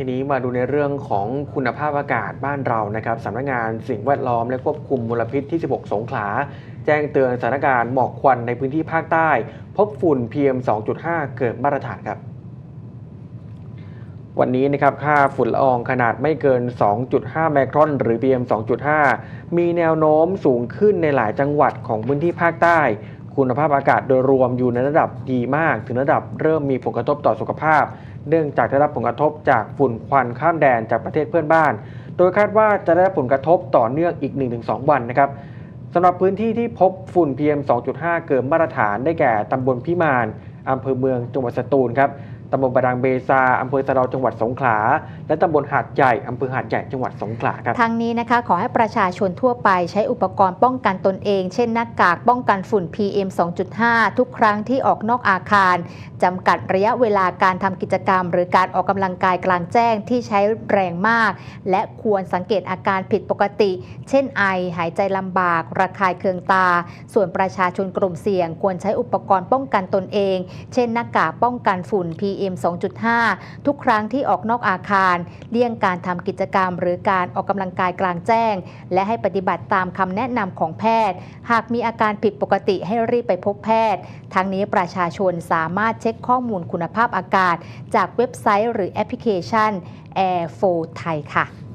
ทีนี้มาดูในเรื่องของคุณภาพอากาศบ้านเรานะครับสำนักงานสิ่งแวดล้อมและควบคุมมลพิษที่ 16 สงขลา แจ้งเตือนสถานการณ์หมอกควันในพื้นที่ภาคใต้ พบฝุ่น PM 2.5 เกินมาตรฐานครับวันนี้นะครับค่าฝุ่นละอองขนาดไม่เกิน 2.5 ไมครอน หรือ PM 2.5 มีแนวโน้มสูงขึ้นในหลายจังหวัดของพื้นที่ภาคใต้ คุณภาพอากาศโดยรวมอยู่ในระดับดีมาก ถึงระดับเริ่มมีผลกระทบต่อสุขภาพ เนื่องจากได้รับผลกระทบจากฝุ่นควันข้ามแดนจากประเทศเพื่อนบ้าน โดยคาดว่าจะได้รับผลกระทบต่อเนื่องอีก 1-2 วันนะครับสำหรับพื้นที่ที่พบฝุ่น PM 2.5 เกินมาตรฐานได้แก่ตำบลพิมานอำเภอเมืองจังหวัดสตูลครับ ตำบลประดังเบซาอำเภอสะเดาจังหวัดสงขลา และตำบลหาดใหญ่อำเภอหาดใหญ่จังหวัดสงขลาครับ ทางนี้นะคะขอให้ประชาชนทั่วไปใช้อุปกรณ์ป้องกันตนเอง เช่นหน้ากากป้องกันฝุ่น PM 2.5 ทุกครั้งที่ออกนอกอาคาร จำกัดระยะเวลาการทำกิจกรรม หรือการออกกำลังกายกลางแจ้งที่ใช้แรงมาก และควรสังเกตอาการผิดปกติ เช่นไอ หายใจลำบาก ระคายเคืองตา ส่วนประชาชนกลุ่มเสี่ยง ควรใช้อุปกรณ์ป้องกันตนเอง เช่นหน้ากากป้องกันฝุ่น PM 2.5 ทุกครั้งที่ออกนอกอาคาร เลี่ยงการทำกิจกรรม หรือการออกกำลังกายกลางแจ้ง และให้ปฏิบัติตามคำแนะนำของแพทย์ หากมีอาการผิดปกติให้รีบไปพบแพทย์ ทั้งนี้ประชาชนสามารถเช็คข้อมูลคุณภาพอากาศ จากเว็บไซต์หรือแอปพลิเคชัน Air 4 ไทยค่ะ